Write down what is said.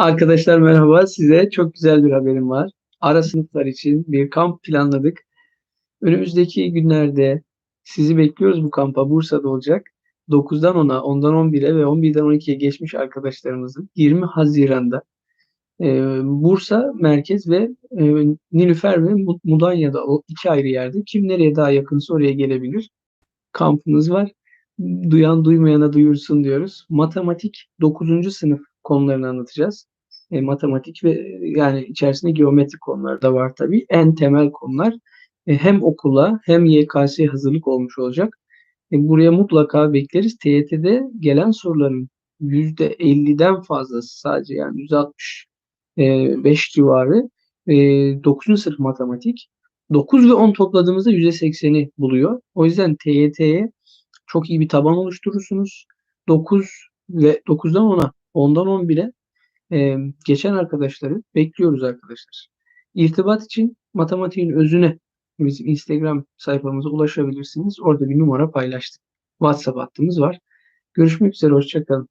Arkadaşlar merhaba. Size çok güzel bir haberim var. Ara sınıflar için bir kamp planladık. Önümüzdeki günlerde sizi bekliyoruz bu kampa. Bursa'da olacak. 9'dan 10'a, 10'dan 11'e ve 11'den 12'ye geçmiş arkadaşlarımızın 20 Haziran'da e, Bursa merkez ve e, Nilüfer ve Mudanya'da o iki ayrı yerde. Kim nereye daha yakınsa oraya gelebilir. Kampımız var. Duyan duymayana duyursun diyoruz. Matematik 9. sınıf konularını anlatacağız. E, matematik ve yani içerisinde geometrik konular da var tabii. En temel konular e, hem okula hem YKS hazırlık olmuş olacak. E, buraya mutlaka bekleriz. TYT'de gelen soruların %50'den fazlası sadece yani %65 civarı e, 9. sınıf matematik. 9 ve 10 topladığımızda %80'i buluyor. O yüzden TYT'ye çok iyi bir taban oluşturursunuz. 9 ve 9'dan 10'a, 10'dan 11'e e, geçen arkadaşları bekliyoruz arkadaşlar. İrtibat için matematiğin özüne bizim Instagram sayfamıza ulaşabilirsiniz. Orada bir numara paylaştık. WhatsApp hattımız var. Görüşmek üzere, hoşçakalın.